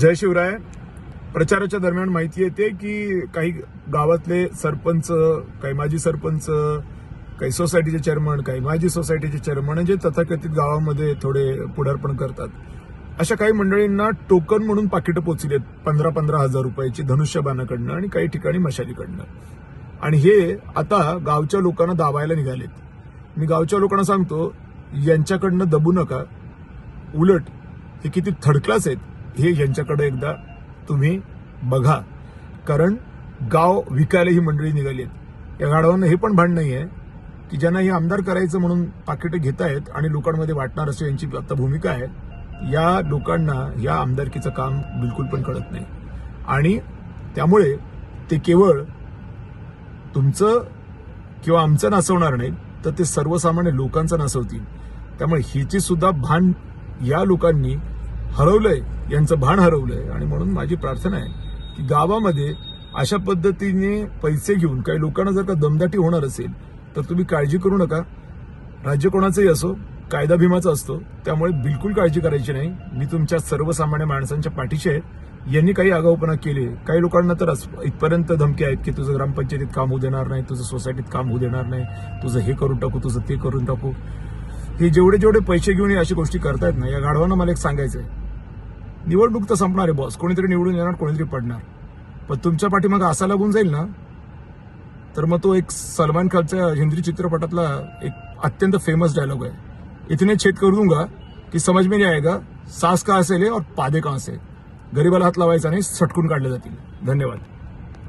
जय शिवराय. प्रचाराच्या दरम्यान माहिती येते की काही गावातले सरपंच काही माजी सरपंच काही सोसायटीचे चेअरमन काही माजी सोसायटीचे चेअरमन जे तथाकथित गावामध्ये थोडे पुढारपण करतात. अशा काही मंडळींना टोकन म्हणून पाकिटं पोचलेत पंधरा पंधरा हजार रुपयाची धनुष्यबाणाकडनं आणि काही ठिकाणी मशालीकडनं. आणि हे आता गावच्या लोकांना दाबायला निघालेत. मी गावच्या लोकांना सांगतो यांच्याकडनं दबू नका. उलट हे किती थर्ड क्लास आहेत. हे यांच्याकडे एकदा तुम्ही बघा. कारण गाव विकायला ही मंडळी निघाली आहेत. या गाडवांना हे पण भांड नाही आहे की ज्यांना हे आमदार करायचं म्हणून पाकिटं घेत आहेत आणि लोकांमध्ये वाटणार असं यांची आता भूमिका आहे या लोकांना या आमदारकीचं काम बिलकुल पण कळत नाही. आणि त्यामुळे ते केवळ तुमचं किंवा आमचं नासवणार नाही तर ते सर्वसामान्य लोकांचं नासवतील. त्यामुळे ह्याची सुद्धा भान या लोकांनी हरवलंय. यांचं भान हरवलंय आणि म्हणून माझी प्रार्थना आहे की गावामध्ये अशा पद्धतीने पैसे घेऊन काही लोकांना जर का दमदाटी होणार असेल तर तुम्ही काळजी करू नका. राज्य कोणाचंही असो कायदा भीमाचा असतो त्यामुळे बिलकुल काळजी करायची नाही. मी तुमच्या सर्वसामान्य माणसांच्या पाठीशी आहे. यांनी काही आगाऊपणा केले. काही लोकांना तर इथपर्यंत धमकी आहेत की तुझं ग्रामपंचायतीत काम होऊ देणार नाही तुझं सोसायटीत काम होऊ देणार नाही तुझं हे करून टाकू तुझं ते करून टाकू. हे जेवढे जेवढे पैसे घेऊन हे अशी गोष्टी करतायत ना या गाढवांना मला एक सांगायचं आहे निवडणूक तर संपणार आहे बॉस कोणीतरी निवडून येणार कोणीतरी पडणार. पण तुमच्या पाठीमागं असा लागून जाईल ना तर मग तो एक सलमान खानच्या हिंदी चित्रपटातला एक अत्यंत फेमस डायलॉग आहे. इतने छेद कर दूंगा की समज में नहीं आएगा सास का असेल और पादे का असेल गरीबाला हात लावायचा नाही सटकून काढले जातील. धन्यवाद.